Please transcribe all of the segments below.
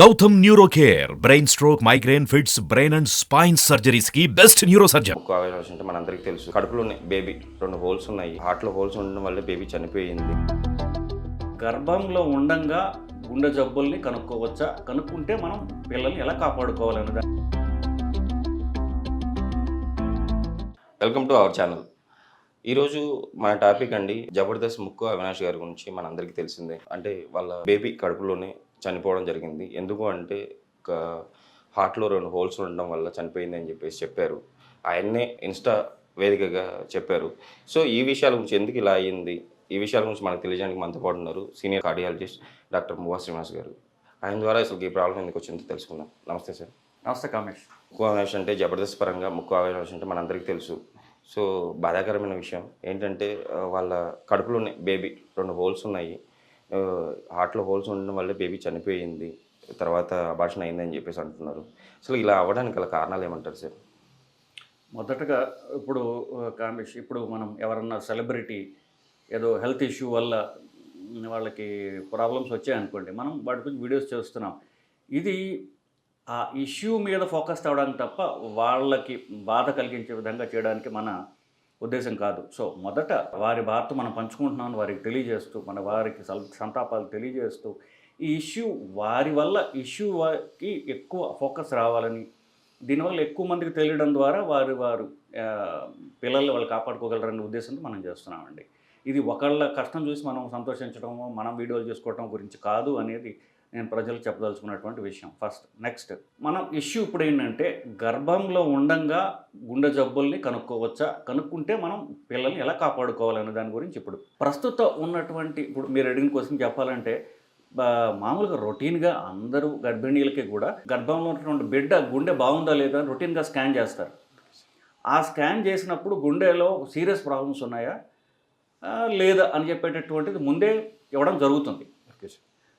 Gautham neuro care brain stroke migraine fits brain and spine సర్జరీస్కి best neuro surgeon అంటే మనందరికీ తెలుసు. కడుపులోనే baby. రెండు holes ఉన్నాయి. హార్ట్లో హోల్స్ ఉండడం వల్ల బేబీ చనిపోయింది. గర్భంలో ఉండంగా గుండె జబ్బుల్ని కనుక్కోవచ్చా? కనుక్కుంటే మనం పిల్లల్ని ఎలా కాపాడుకోవాలనే దాని వెల్కమ్ టు అవర్ ఛానల్. ఈరోజు మన టాపిక్ అండి జబర్దస్త్ ముక్కు అవినాష్ గారి గురించి మనందరికీ తెలిసిందే. అంటే వాళ్ళ బేబీ కడుపులోనే చనిపోవడం జరిగింది. ఎందుకు అంటే ఒక హార్ట్లో రెండు హోల్స్ ఉండడం వల్ల చనిపోయింది అని చెప్పేసి చెప్పారు. ఆయన్నే ఇన్స్టా వేదికగా చెప్పారు. సో ఈ విషయాల గురించి ఎందుకు ఇలా అయ్యింది ఈ విషయాల గురించి మనకు తెలియజేయడానికి మనతో పాటు ఉన్నారు senior cardiologist doctor Muvva Srinivas garu. ఆయన ద్వారా అసలు ఈ ప్రాబ్లం ఎందుకు వచ్చిందో తెలుసుకుందాం. నమస్తే సార్. నమస్తే కామేష్. ముక్కు అవేర్నెస్ అంటే జబర్దస్త్ పరంగా ముక్కు అవేర్నెస్ అంటే మనందరికీ తెలుసు. సో బాధాకరమైన విషయం ఏంటంటే వాళ్ళ కడుపులోనే బేబీ రెండు హోల్స్ ఉన్నాయి. హార్ట్లో హోల్స్ ఉండడం వల్ల బేబీ చనిపోయింది తర్వాత అబార్షన్ అయిందని చెప్పేసి అంటున్నారు. అసలు ఇలా అవ్వడానికి గల కారణాలు ఏమంటారు సార్? మొదటగా ఇప్పుడు కామేష్ ఇప్పుడు మనం ఎవరన్నా సెలబ్రిటీ ఏదో హెల్త్ ఇష్యూ వల్ల వాళ్ళకి ప్రాబ్లమ్స్ వచ్చాయనుకోండి మనం వాటి గురించి వీడియోస్ చేస్తున్నాం. ఇది ఆ ఇష్యూ మీద ఫోకస్ అవ్వడానికి తప్ప వాళ్ళకి బాధ కలిగించే విధంగా చేయడానికి మన ఉద్దేశం కాదు. సో మొదట వారి బాధ మనం పంచుకుంటున్నామని వారికి తెలియజేస్తూ మన వారికి సల్- సంతాపాలు తెలియజేస్తూ ఈ ఇష్యూ వారి వల్ల ఇష్యూకి ఎక్కువ ఫోకస్ రావాలని దీనివల్ల ఎక్కువ మందికి తెలియడం ద్వారా వారు వారు పిల్లల్ని వాళ్ళు కాపాడుకోగలరనే ఉద్దేశంతో మనం చేస్తున్నామండి. ఇది ఒకళ్ళ కష్టం చూసి మనం సంతోషించడం మనం వీడియోలు చేసుకోవడం గురించి కాదు అనేది నేను ప్రజలకు చెప్పదలుచుకున్నటువంటి విషయం. ఫస్ట్ నెక్స్ట్ మనం ఇష్యూ ఇప్పుడు ఏంటంటే గర్భంలో ఉండంగా గుండె జబ్బుల్ని కనుక్కోవచ్చా? కనుక్కుంటే మనం పిల్లల్ని ఎలా కాపాడుకోవాలనే దాని గురించి ఇప్పుడు. ప్రస్తుతం ఉన్నటువంటి ఇప్పుడు మీరు అడిగిన క్వశ్చన్ చెప్పాలంటే మామూలుగా రొటీన్గా అందరూ గర్భిణీలకి కూడా గర్భంలో ఉన్నటువంటి బిడ్డ గుండె బాగుందా లేదా అని రొటీన్గా స్కాన్ చేస్తారు. ఆ స్కాన్ చేసినప్పుడు గుండెలో సీరియస్ ప్రాబ్లమ్స్ ఉన్నాయా? లేదా అని చెప్పేటటువంటిది ముందే ఇవ్వడం జరుగుతుంది.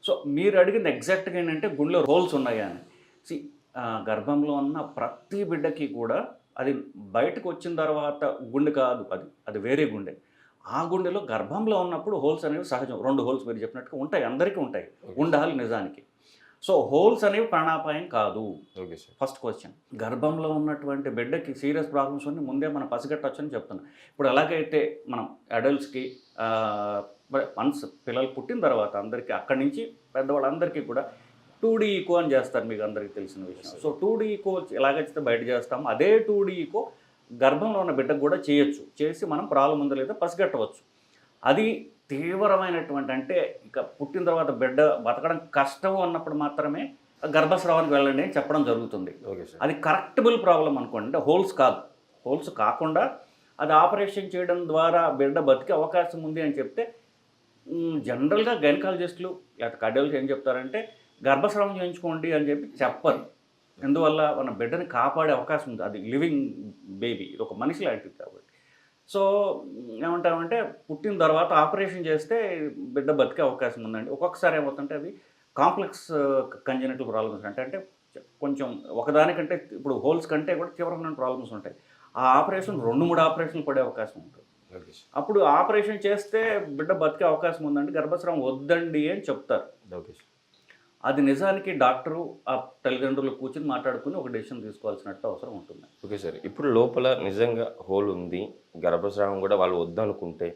సో మీరు అడిగింది ఎగ్జాక్ట్గా ఏంటంటే గుండెలో హోల్స్ ఉన్నాయా అని. సి గర్భంలో ఉన్న ప్రతి బిడ్డకి కూడా అది బయటకు వచ్చిన తర్వాత గుండె కాదు అది అది వేరే గుండె. ఆ గుండెలో గర్భంలో ఉన్నప్పుడు హోల్స్ అనేవి సహజం. రెండు హోల్స్ మీరు చెప్పినట్టుగా ఉంటాయి అందరికీ ఉంటాయి. ఉండాలి నిజానికి. సో హోల్స్ అనేవి ప్రాణాపాయం కాదు. Okay sir. First question. గర్భంలో ఉన్నటువంటి బిడ్డకి సీరియస్ ప్రాబ్లమ్స్ ఉన్నాయి ముందే మనం పసిగట్టొచ్చని చెప్తున్నాం. ఇప్పుడు ఎలాగైతే మనం అడల్ట్స్కి వన్స్ పిల్లలు పుట్టిన తర్వాత అందరికీ అక్కడి నుంచి పెద్దవాళ్ళందరికీ కూడా టూ డీ ఈకో అని చేస్తారు మీకు అందరికీ తెలిసిన విషయం. సో టూ డీ ఈకో ఎలాగైతే బయట చేస్తాం అదే టూ డీ ఈకో గర్భంలో ఉన్న బిడ్డకు కూడా చేయొచ్చు. చేసి మనం ప్రాబ్లం ఉందో లేదో పసిగట్టవచ్చు. అది తీవ్రమైనటువంటి అంటే ఇక పుట్టిన తర్వాత బిడ్డ బతకడం కష్టం అన్నప్పుడు మాత్రమే గర్భస్రావానికి వెళ్ళండి అని చెప్పడం జరుగుతుంది. ఓకే సార్ అది కరెక్టబుల్ ప్రాబ్లం అనుకోండి అంటే హోల్స్ కాదు. హోల్స్ కాకుండా అది ఆపరేషన్ చేయడం ద్వారా బిడ్డ బతికే అవకాశం ఉంది అని చెప్తే జనరల్గా గైనకాలజిస్టులు లేకపోతే కార్డియాలజీ ఏం చెప్తారంటే గర్భస్రావం చేయించుకోండి అని చెప్పి చెప్పరు. ఎందువల్ల? మన బిడ్డని కాపాడే అవకాశం ఉంది. అది లివింగ్ బేబీ. ఇది ఒక మనిషి లాంటిది కాబట్టి. సో ఏమంటామంటే పుట్టిన తర్వాత ఆపరేషన్ చేస్తే బిడ్డ బతికే అవకాశం ఉందండి. ఒక్కొక్కసారి ఏమవుతుంటే అవి కాంప్లెక్స్ కంజనెటల్ ప్రాబ్లమ్స్ అంటే అంటే కొంచెం ఒకదానికంటే ఇప్పుడు హోల్స్ కంటే కూడా తీవ్రమైన ప్రాబ్లమ్స్ ఉంటాయి. ఆ ఆపరేషన్ రెండు మూడు ఆపరేషన్లు పడే అవకాశం ఉంటుంది. అప్పుడు ఆపరేషన్ చేస్తే బిడ్డ బతికే అవకాశం ఉందండి. గర్భస్రావం వద్దండి అని చెప్తారు. అది నిజానికి డాక్టరు ఆ తల్లిదండ్రులు కూర్చుని మాట్లాడుకుని ఒక డెసిషన్ తీసుకోవాల్సినట్టు అవసరం ఉంటుంది. ఓకే సార్ ఇప్పుడు లోపల నిజంగా హోల్ ఉంది గర్భస్రావం కూడా వాళ్ళు వద్దనుకుంటే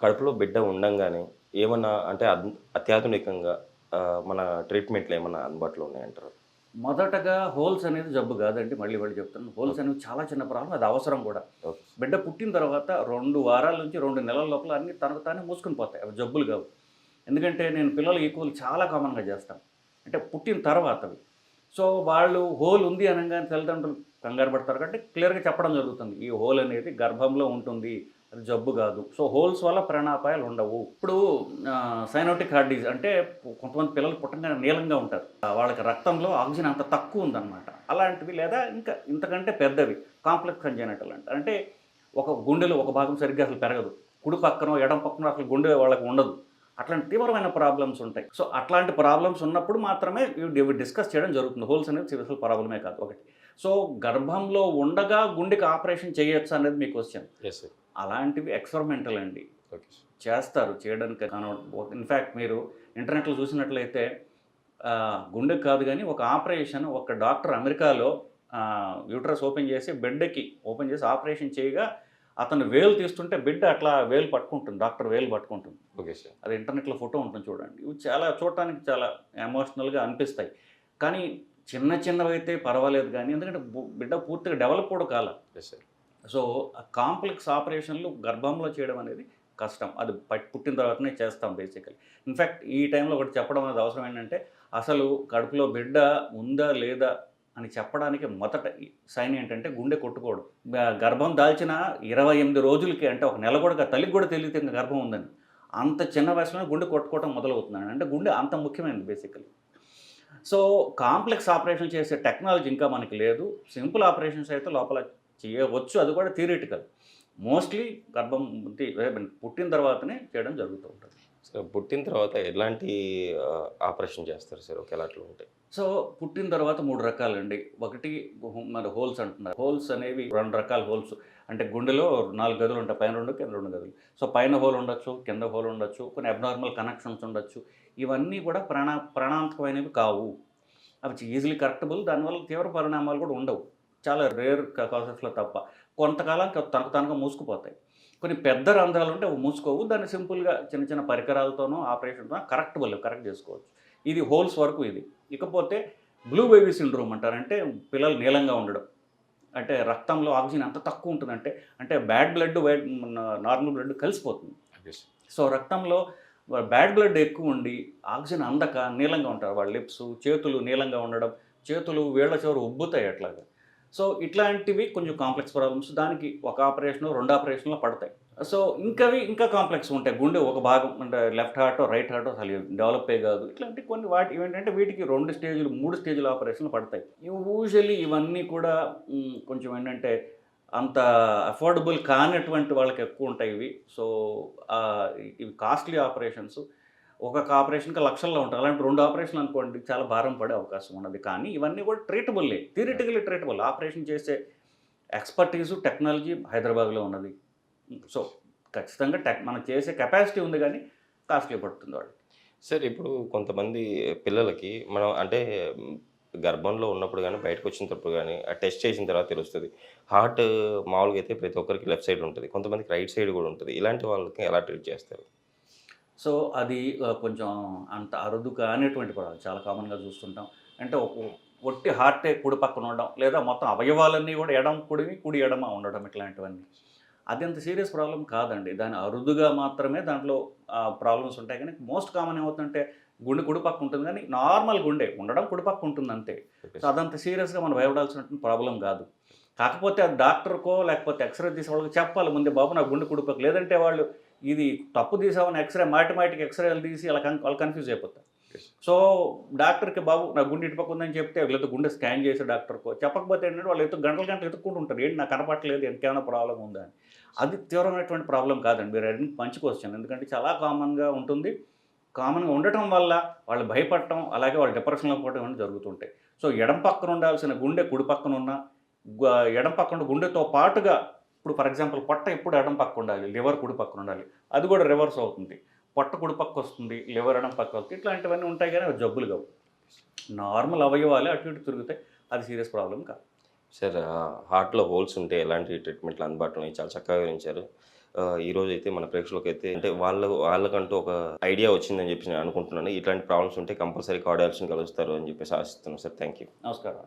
కడుపులో బిడ్డ ఉండంగానే ఏమన్నా అంటే అత్యాధునికంగా మన ట్రీట్మెంట్లు ఏమన్నా అందుబాటులో ఉన్నాయంటారు? మొదటగా హోల్స్ అనేది జబ్బు కాదండి మళ్ళీ మళ్ళీ చెప్తాను హోల్స్ అనేవి చాలా చిన్న ప్రాబ్లం అది అవసరం కూడా. బిడ్డ పుట్టిన తర్వాత రెండు వారాల నుంచి రెండు నెలల లోపల అన్ని తనకు తానే మూసుకుని పోతాయి అవి జబ్బులు కావు. ఎందుకంటే నేను పిల్లలు ఈక్వల్ చాలా కామన్గా చేస్తాను. అంటే పుట్టిన తర్వాత అవి సో వాళ్ళు హోల్ ఉంది అనగానే తల్లిదండ్రులు కంగారు పడతారు కాబట్టి క్లియర్గా చెప్పడం జరుగుతుంది. ఈ హోల్ అనేది గర్భంలో ఉంటుంది అది జబ్బు కాదు. సో హోల్స్ వల్ల ప్రాణాపాయాలు ఉండవు. ఇప్పుడు సైనోటిక్ హార్ట్ డిజీజ్ అంటే కొంతమంది పిల్లలు పుట్టంగానే నీలంగా ఉంటారు. వాళ్ళకి రక్తంలో ఆక్సిజన్ అంత తక్కువ ఉందన్నమాట. అలాంటివి లేదా ఇంకా ఇంతకంటే పెద్దవి. కాంప్లెక్స్ కంజెనటల్ అంటే. అంటే ఒక గుండెలో ఒక భాగం సరిగ్గా అసలు పెరగదు. కుడి పక్కన ఎడం పక్కన అసలు గుండె వాళ్ళకి ఉండదు. అట్లాంటి తీవ్రమైన ప్రాబ్లమ్స్ ఉంటాయి. సో అట్లాంటి ప్రాబ్లమ్స్ ఉన్నప్పుడు మాత్రమే ఇవి డిస్కస్ చేయడం జరుగుతుంది. హోల్స్ అనేది సివియర్ ప్రాబ్లమే కాదు. ఒకటి. సో గర్భంలో ఉండగా గుండెకి ఆపరేషన్ చేయొచ్చు అనేది మీ క్వశ్చన్. అలాంటివి ఎక్స్పెరిమెంటల్ అండి. చేస్తారు చేయడానికి ఇన్ఫ్యాక్ట్ మీరు ఇంటర్నెట్లో చూసినట్లయితే గుండెకి కాదు కానీ ఒక ఆపరేషన్ ఒక డాక్టర్ అమెరికాలో యూట్రస్ ఓపెన్ చేసి బిడ్డకి ఓపెన్ చేసి ఆపరేషన్ చేయగా అతను వేలు తీస్తుంటే బిడ్డ అట్లా వేలు పట్టుకుంటుంది డాక్టర్ వేలు పట్టుకుంటుంది. Okay sir. అది ఇంటర్నెట్లో ఫోటో ఉంటుంది చూడండి. ఇవి చాలా చూడటానికి చాలా ఎమోషనల్గా అనిపిస్తాయి. కానీ చిన్న చిన్నవి అయితే పర్వాలేదు కానీ ఎందుకంటే బిడ్డ పూర్తిగా డెవలప్ కూడా కాల. Yes sir. సో కాంప్లెక్స్ ఆపరేషన్లు గర్భంలో చేయడం అనేది కష్టం. అది పుట్టిన తర్వాతనే చేస్తాం బేసికలీ. ఇన్ఫ్యాక్ట్ ఈ టైంలో ఒకటి చెప్పడం అనేది అవసరం ఏంటంటే అసలు కడుపులో బిడ్డ ఉందా లేదా అని చెప్పడానికి మొదట సైన్ ఏంటంటే గుండె కొట్టుకోవడం. గర్భం దాల్చిన ఇరవై ఎనిమిది రోజులకి అంటే ఒక నెల కూడా తల్లికి కూడా తెలియదు ఇంకా గర్భం ఉందని. అంత చిన్న వయసులోనే గుండె కొట్టుకోవడం మొదలవుతుందని అంటే గుండె అంత ముఖ్యమైనది బేసికలీ. సో కాంప్లెక్స్ ఆపరేషన్ చేసే టెక్నాలజీ ఇంకా మనకి లేదు. సింపుల్ ఆపరేషన్స్ అయితే లోపల చేయవచ్చు అది కూడా థియరిటికల్. మోస్ట్లీ గర్భం పుట్టి- పుట్టిన తర్వాతనే చేయడం జరుగుతూ ఉంటుంది. సో పుట్టిన తర్వాత ఎలాంటి ఆపరేషన్ చేస్తారు సార్? ఒక ఎలాంటివి ఉంటాయి? సో పుట్టిన తర్వాత మూడు రకాలండి. ఒకటి మరి హోల్స్ అంటున్నారు. హోల్స్ అనేవి రెండు రకాల హోల్స్. అంటే గుండెలో నాలుగు గదులు ఉంటాయి. పైన రెండు కింద రెండు గదులు. సో పైన హోల్ ఉండొచ్చు కింద హోల్ ఉండొచ్చు కొన్ని అబ్నార్మల్ కనెక్షన్స్ ఉండొచ్చు. ఇవన్నీ కూడా ప్రాణ ప్రాణాంతకమైనవి కావు. అవి ఈజీలీ కరెక్టబుల్. దానివల్ల తీవ్ర పరిణామాలు కూడా ఉండవు. చాలా రేర్ కాసెస్లో తప్ప. కొంతకాలం తనకు తనకు మూసుకుపోతాయి. కొన్ని పెద్ద రంధ్రాలు ఉంటే అవి మూసుకోవు. దాన్ని సింపుల్గా చిన్న చిన్న పరికరాలతోనో ఆపరేషన్తో కరెక్టబుల్ కరెక్ట్ చేసుకోవచ్చు. ఇది హోల్స్ వరకు ఇది. ఇకపోతే బ్లూ బేబీ సిండ్రోమ్ అంటారంటే పిల్లలు నీలంగా ఉండడం. అంటే రక్తంలో ఆక్సిజన్ ఎంత తక్కువ ఉంటుందంటే అంటే bad blood white normal blood కలిసిపోతుంది. సో రక్తంలో బ్యాడ్ బ్లడ్ ఎక్కువ ఉండి ఆక్సిజన్ అందక నీలంగా ఉంటారు. వాళ్ళ లిప్స్ చేతులు నీలంగా ఉండడం. చేతులు వేళ్ళ చివరి ఉబ్బుతాయి అట్లాగా. సో ఇట్లాంటివి కొంచెం కాంప్లెక్స్ ప్రాబ్లమ్స్ దానికి ఒక ఆపరేషన్ రెండు ఆపరేషన్లో పడతాయి. సో ఇంకవి ఇంకా కాంప్లెక్స్ ఉంటాయి. గుండె ఒక భాగం అంటే లెఫ్ట్ హార్ట్ రైట్ హార్ట్ అసలు డెవలప్ అయ్యే కాదు. ఇట్లాంటి కొన్ని వాటి ఏంటంటే వీటికి రెండు స్టేజ్లు మూడు స్టేజ్ల ఆపరేషన్లు పడతాయి. యూజువల్లీ ఇవన్నీ కూడా కొంచెం ఏంటంటే అంత అఫోర్డబుల్ కానటువంటి వాళ్ళకి ఎక్కువ ఉంటాయి ఇవి. సో ఇవి కాస్ట్లీ ఆపరేషన్స్. ఒక్కొక్క ఆపరేషన్కి లక్షల్లో ఉంటారు. అలాంటి రెండు ఆపరేషన్లు అనుకోండి చాలా భారం పడే అవకాశం ఉన్నది. కానీ ఇవన్నీ కూడా ట్రీటబుల్లే థియరిటికలీ ట్రీటబుల్ ఆపరేషన్ చేసే ఎక్స్పర్టీసు టెక్నాలజీ హైదరాబాద్లో ఉన్నది. సో ఖచ్చితంగా టెక్ మనం చేసే కెపాసిటీ ఉంది కానీ కాస్ట్లీ పడుతుంది వాళ్ళు సార్ ఇప్పుడు కొంతమంది పిల్లలకి మనం అంటే గర్భంలో ఉన్నప్పుడు కానీ బయటకు వచ్చినప్పుడు కానీ ఆ టెస్ట్ చేసిన తర్వాత తెలుస్తుంది. హార్ట్ మామూలుగా అయితే ప్రతి ఒక్కరికి లెఫ్ట్ సైడ్ ఉంటుంది. కొంతమందికి రైట్ సైడ్ కూడా ఉంటుంది. ఇలాంటి వాళ్ళకి ఎలా ట్రీట్ చేస్తారు? సో అది కొంచెం అంత అరుదు కానిటువంటి పదాలు చాలా కామన్గా చూస్తుంటాం. అంటే ఒక ఒట్టి హార్టే కుడి పక్కన ఉండడం లేదా మొత్తం అవయవాలన్నీ కూడా ఎడం కుడివి కుడి ఎడమ ఉండడం ఇట్లాంటివన్నీ. అది అంత సీరియస్ ప్రాబ్లం కాదండి. దాని అరుదుగా మాత్రమే దాంట్లో ప్రాబ్లమ్స్ ఉంటాయి. కానీ మోస్ట్ కామన్ ఏమవుతుందంటే గుండె కుడి పక్క ఉంటుంది కానీ నార్మల్ గుండె ఉండడం కుడి పక్క ఉంటుంది అంతే. సో అదంత సీరియస్గా మనం భయపడాల్సినటువంటి ప్రాబ్లం కాదు. కాకపోతే అది డాక్టర్కో లేకపోతే ఎక్స్రే తీసే వాళ్ళకి చెప్పాలి ముందే బాబు నా గుండె కుడిపక్క లేదంటే వాళ్ళు ఇది తప్పు తీసామని ఎక్స్రే మాటిమాటికి ఎక్స్రేలు తీసి అలా కన్ వాళ్ళు కన్ఫ్యూజ్ అయిపోతారు. సో డాక్టర్కి బాబు నా గుండె ఇటుపక్క ఉందని చెప్తే లేదా గుండె స్కాన్ చేసే డాక్టర్కో చెప్పకపోతే ఏంటంటే వాళ్ళు ఎత్తు గంటల గంటలు ఎత్తుక్కుంటూ ఉంటారు ఏంటి నాకు కనపట్లేదు ఇంకేమైనా ప్రాబ్లం ఉందా అని. అది తీవ్రమైనటువంటి ప్రాబ్లం కాదండి. మీరు అడిగిన మంచి క్వశ్చన్ ఎందుకంటే చాలా కామన్గా ఉంటుంది. కామన్గా ఉండటం వల్ల వాళ్ళు భయపడటం అలాగే వాళ్ళు డిప్రెషన్లో పోవడం అనేది జరుగుతుంటాయి. సో ఎడం పక్కన ఉండాల్సిన గుండె కుడి పక్కన ఉన్న ఎడం పక్కన గుండెతో పాటుగా ఇప్పుడు ఫర్ ఎగ్జాంపుల్ పొట్ట ఎప్పుడు ఎడం పక్క ఉండాలి లివర్ కుడి పక్కన ఉండాలి. అది కూడా రివర్స్ అవుతుంది. పొట్ట కుడి పక్క వస్తుంది లివర్ ఎడం పక్క వస్తుంది ఇట్లాంటివన్నీ ఉంటాయి కానీ అవి జబ్బులు కావు. నార్మల్ అవయవాలే అటు ఇటు తిరుగుతాయి. అది సీరియస్ ప్రాబ్లం కాదు. సార్ హార్ట్లో హోల్స్ ఉంటే ఎలాంటి ట్రీట్మెంట్లు అందుబాటులో ఉన్నాయి? చాలా చక్కగా వివరించారు. ఈ రోజు అయితే మన ప్రేక్షకులకు అయితే అంటే వాళ్ళ వాళ్ళకంటూ ఒక ఐడియా వచ్చిందని చెప్పి నేను అనుకుంటున్నాను. ఇట్లాంటి ప్రాబ్లమ్స్ ఉంటే కంపల్సరీ కార్డియాలజీని కలుస్తారు అని చెప్పేసి ఆశిస్తున్నాను సార్ థ్యాంక్ యూ నమస్కారం.